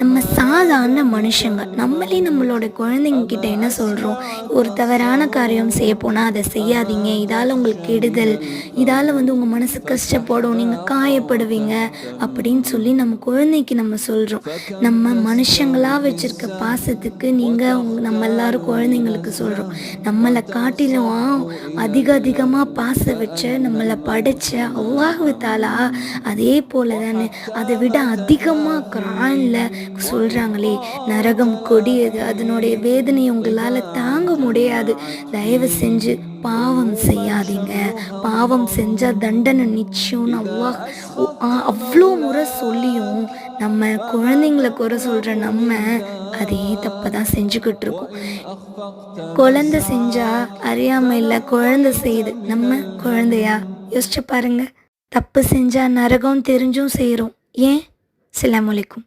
நம்ம சாதாரண மனுஷங்க. நம்மளே நம்மளோட குழந்தைங்க கிட்ட என்ன சொல்கிறோம் ஒரு தவறான காரியம் செய்ய போனால் அதை செய்யாதீங்க. இதால் உங்களுக்கு கெடுதல். இதால் வந்து உங்கள் மனசு கஷ்டப்படும். நீங்கள் காயப்படுவீங்க அப்படின்னு சொல்லி நம்ம குழந்தைக்கு நம்ம சொல்கிறோம் நம்ம மனுஷங்களாக வச்சுருக்க பாசத்துக்கு நீங்கள் நம்ம எல்லாரும் குழந்தைங்களுக்கு சொல்கிறோம் நம்மளை காட்டிலும் அதிக அதிகமாக பாசம் வச்ச நம்மளை படைச்ச அல்லாஹு அதே போல தானே அதை விட அதிகமாக குரானில் சொல்கிறாங்களே நரகம் கொடியது. அதனுடைய வேதனை உங்களால் தாங்க முடியாது. தயவு செஞ்சு பாவம் செய்யாதீங்க. பாவம் செஞ்சால் தண்டனை நிச்சயம்னு அவ்வா ஆ- அவ்வளோ முறை சொல்லியும் நம்ம குழந்தைங்கள குறை சொல்கிற நம்ம அதே தப்பை தான் செஞ்சுக்கிட்டு இருக்கோம். குழந்தை செஞ்சா அறியாம இல்லை குழந்தை செய்யுது. நம்ம குழந்தையா? யோசிச்சு பாருங்க. தப்பு செஞ்சா நரகம் தெரிஞ்சும் செய்கிறோம் ஏன்? அஸ்ஸலாமு